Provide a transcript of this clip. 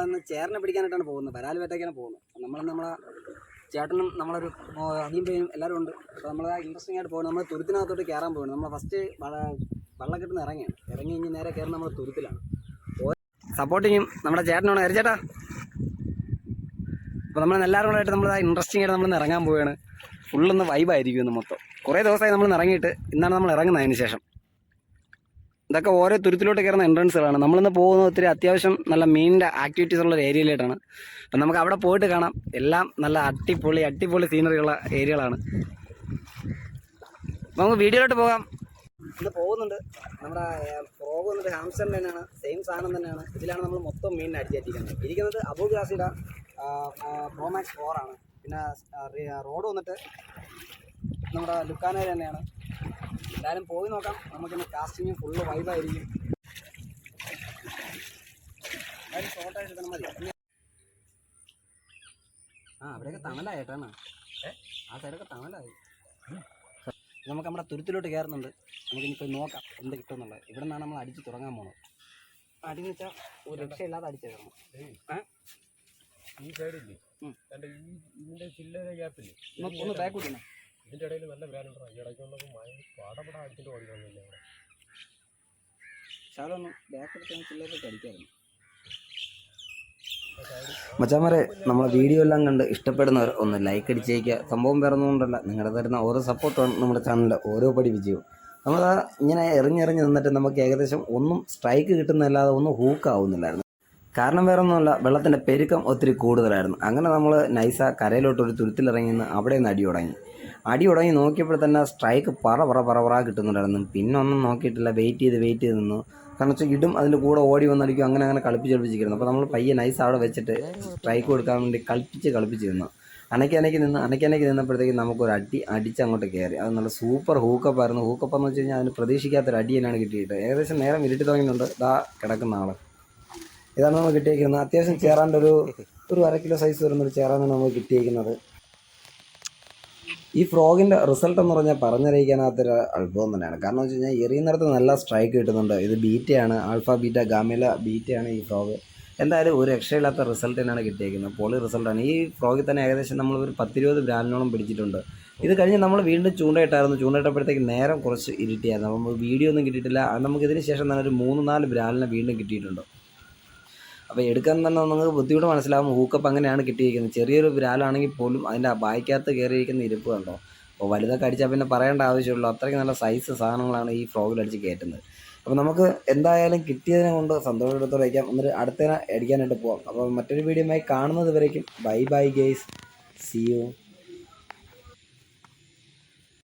നമ്മളന്ന് ചേറിനെ പിടിക്കാനായിട്ടാണ് പോകുന്നത്. വരാൽ വേട്ടയ്ക്കാണ് പോകുന്നത്. നമ്മൾ നമ്മളെ ചേട്ടനും നമ്മളൊരു അധികം പേരും എല്ലാവരും ഉണ്ട്. അപ്പോൾ നമ്മൾ ഇൻട്രസ്റ്റിംഗ് ആയിട്ട് പോകുന്നത് നമ്മൾ തുരുത്തിനകത്തോട്ട് കയറാൻ പോകുന്നത്. നമ്മൾ ഫസ്റ്റ് വള്ളക്കെട്ടിന്ന് ഇറങ്ങിയാണ്. ഇറങ്ങി കഴിഞ്ഞ് നേരെ കയറുന്ന നമ്മൾ തുരുത്തിലാണ്. സപ്പോർട്ടിങ്ങും നമ്മുടെ ചേട്ടനാണ് ഹരിച്ചേട്ടാ അപ്പോൾ നമ്മൾ എല്ലാവരും കൂടെ ആയിട്ട് നമ്മൾ ഇൻട്രസ്റ്റിംഗ് ആയിട്ട് നമ്മൾ ഇറങ്ങാൻ പോവുകയാണ് ഫുള്ളൊന്ന് വൈബായിരിക്കും ഇന്ന് മൊത്തം. കുറേ ദിവസമായി നമ്മൾ ഇറങ്ങിയിട്ട് ഇന്നാണ് നമ്മൾ ഇറങ്ങുന്നത് അതിന് ശേഷം. ഇതൊക്കെ ഓരോ തുരുത്തിലോട്ട് കയറുന്ന എൻട്രൻസുകളാണ് നമ്മളിന്ന് പോകുന്നത് ഒത്തിരി അത്യാവശ്യം നല്ല മീനിന്റെ ആക്ടിവിറ്റീസ് ഉള്ള ഒരു ഏരിയയിലായിട്ടാണ് അപ്പം നമുക്ക് അവിടെ പോയിട്ട് കാണാം. എല്ലാം നല്ല അടിപൊളി അടിപൊളി സീനറിയുള്ള ഏരിയകളാണ് അപ്പം നമുക്ക് വീഡിയോയിലോട്ട് പോകാം. ഇത് പോകുന്നുണ്ട് നമ്മുടെ ഫ്രോഗ് വന്നിട്ട് ഹാംസൺ തന്നെയാണ്. സെയിം സാധനം തന്നെയാണ്. ഇതിലാണ് നമ്മൾ മൊത്തം മീനിനെ അടിച്ചിരിക്കുന്നത് ഇരിക്കുന്നത് അബൂ ഗ്ലാസിയുടെ പ്രോമാക്സ് ഫോറാണ് പിന്നെ റോഡ് വന്നിട്ട് നമ്മുടെ ലുക്കാനേര് തന്നെയാണ്. എന്തായാലും പോയി നോക്കാം. നമുക്കിന്ന് കാസ്റ്റിങ് ഫുള്ള് വൈബായിരിക്കും എന്തായാലും ഷോർട്ടായിട്ട് തന്നെ മതി. പിന്നെ- ആ അവിടെയൊക്കെ തണലായിട്ടാണ് ആ സൈഡൊക്കെ തണലായി. നമുക്ക് നമ്മുടെ തുരുത്തിലോട്ട് കയറുന്നുണ്ട്. നമുക്കിനി പോയി നോക്കാം എന്ത് കിട്ടുമെന്നുള്ളത്. ഇവിടെ നിന്നാണ് നമ്മൾ അടിച്ച് തുടങ്ങാൻ പോകുന്നത് അടി എന്ന് വെച്ചാൽ ഒരു രക്ഷയില്ലാതെ അടിച്ചു കയറണം. ഈ സൈഡില്ലേ ഇതിന്റെ ചില്ലറ ഗ്യാപ്പില്ലേ ഒന്ന് ഒന്ന് ബാക്ക് കൂട്ടണം ഇതിന്റെ ഇടയിൽ നല്ല ബ്രാൻഡുണ്ടോ ഈ ഇടയ്ക്ക് വന്നപ്പോൾ മഴ പാടപട അടിച്ചിട്ട് അവിടെ? ശാലൊന്ന് എടുത്ത് പിള്ളേർക്ക് അടിക്കായിരുന്നു മച്ചാമാരെ നമ്മളെ വീഡിയോ എല്ലാം കണ്ട് ഇഷ്ടപ്പെടുന്നവർ ഒന്ന് ലൈക്ക് അടിച്ചേക്കുക. സംഭവം വരുന്നതുകൊണ്ടല്ല നിങ്ങളുടെ തരുന്ന ഓരോ സപ്പോർട്ടാണ് നമ്മുടെ ചാനലിൽ ഓരോ പടി വിജയവും. നമ്മൾ ഇങ്ങനെ എറിഞ്ഞെറിഞ്ഞ് നിന്നിട്ട് നമുക്ക് ഏകദേശം ഒന്നും സ്ട്രൈക്ക് കിട്ടുന്നതല്ലാതെ ഒന്നും ഹൂക്ക് ആവുന്നില്ലായിരുന്നു. കാരണം വേറെ ഒന്നുമല്ല വെള്ളത്തിന്റെ പെരുക്കം ഒത്തിരി കൂടുതലായിരുന്നു. അങ്ങനെ നമ്മൾ നൈസ കരയിലോട്ട് ഒരു തുരുത്തിലിറങ്ങി നിന്ന് അവിടെ നിന്ന് അടി തുടങ്ങി അടി തുടങ്ങി നോക്കിയപ്പോൾ തന്നെ സ്ട്രൈക്ക് പറ പറ പറ പറ കിട്ടുന്നുണ്ടായിരുന്നു. പിന്നെ ഒന്നും നോക്കിയിട്ടില്ല. വെയിറ്റ് ചെയ്ത് വെയിറ്റ് ചെയ്ത് നിന്നു. കാരണം വെച്ചാൽ ഇടും അതിന്റെ കൂടെ ഓടി വന്നടിക്കും അങ്ങനെ അങ്ങനെ കളിപ്പിച്ച് കളിപ്പിച്ചിരുന്നു അപ്പോൾ നമ്മൾ പയ്യെ നൈസ് അവിടെ വെച്ചിട്ട് സ്ട്രൈക്ക് കൊടുക്കാൻ വേണ്ടി കളിപ്പിച്ച് കളിപ്പിച്ച് നിന്നു. അനക്കി അനക്കി നിന്ന് അനക്കി അനക്കി നിന്നപ്പോഴത്തേക്കും നമുക്കൊരു അടി അടിച്ച് അങ്ങോട്ട് കയറി അത് നല്ല സൂപ്പർ ഹൂക്കപ്പ് ആയിരുന്നു. ഹൂക്കപ്പ് എന്ന് വെച്ച് കഴിഞ്ഞാൽ അതിന് പ്രതീക്ഷിക്കാത്തൊരു അടി തന്നെയാണ് കിട്ടിയിട്ട്. ഏകദേശം നേരം ഇരുട്ടി തുടങ്ങിയിട്ടുണ്ട്. ഇതാ കിടക്കുന്ന ആൾ ഇതാണ് നമ്മൾ കിട്ടിയിരിക്കുന്നത് അത്യാവശ്യം ചേറാന്റെ ഒരു ഒരു അര കിലോ സൈസ് വരുന്നൊരു ചേറാണ് നമുക്ക് കിട്ടിയിരിക്കുന്നത് ഈ ഫ്രോഗിന്റെ റിസൾട്ട് എന്ന് പറഞ്ഞാൽ പറഞ്ഞറിയിക്കാനാത്തൊരു അത്ഭുതം തന്നെയാണ്. കാരണം വെച്ച് കഴിഞ്ഞാൽ എറിയുന്നിടത്ത് നല്ല സ്ട്രൈക്ക് കിട്ടുന്നുണ്ട്. ഇത് ബീറ്റയാണ് ആൽഫ ബീറ്റ ഗാമില ബീറ്റയാണ് ഈ ഫ്രോഗ്. എന്തായാലും ഒരു രക്ഷയില്ലാത്ത റിസൾട്ട് തന്നെയാണ് കിട്ടിയിരിക്കുന്നത് പൊളി റിസൾട്ടാണ് ഈ ഫ്രോഗിൽ തന്നെ ഏകദേശം നമ്മൾ ഒരു പത്തിരുപത് ബ്രാൻഡിനോളം പിടിച്ചിട്ടുണ്ട്. ഇത് കഴിഞ്ഞ് നമ്മൾ വീണ്ടും ചൂണ്ടയിട്ടായിരുന്നു. ചൂണ്ടയിട്ടപ്പോഴത്തേക്ക് നേരം കുറച്ച് ഇരിട്ടിയായിരുന്നു. അപ്പോൾ വീഡിയോ ഒന്നും കിട്ടിയിട്ടില്ല. അത് നമുക്ക് ഇതിന് ശേഷം തന്നെ ഒരു മൂന്ന് നാല് ബ്രാൻഡിനെ വീണ്ടും കിട്ടിയിട്ടുണ്ട്. അപ്പോൾ എടുക്കാൻ തന്നെ നമുക്ക് ബുദ്ധിമുട്ട് മനസ്സിലാവും ഹൂക്കപ്പ് അങ്ങനെയാണ് കിട്ടിയിരിക്കുന്നത്. ചെറിയൊരു വിരാലാണെങ്കിൽ പോലും അതിന്റെ ബായ്ക്കകത്ത് കയറിയിരിക്കുന്ന ഇരിപ്പ് കണ്ടോ? അപ്പോൾ വലുതൊക്കെ അടിച്ചാൽ പിന്നെ പറയേണ്ട ആവശ്യമുള്ളൂ. അത്രയ്ക്ക് നല്ല സൈസ് സാധനങ്ങളാണ് ഈ ഫ്രോഗിൽ അടിച്ച് കയറ്റുന്നത്. അപ്പോൾ നമുക്ക് എന്തായാലും കിട്ടിയതിനെ കൊണ്ട് സന്തോഷത്തോടെ വയ്ക്കാം. എന്നിട്ട് അടുത്തതിനെ അടിക്കാനായിട്ട് പോവാം. അപ്പോൾ മറ്റൊരു വീഡിയോയുമായി കാണുന്നത് വരേക്കും. Bye bye guys see you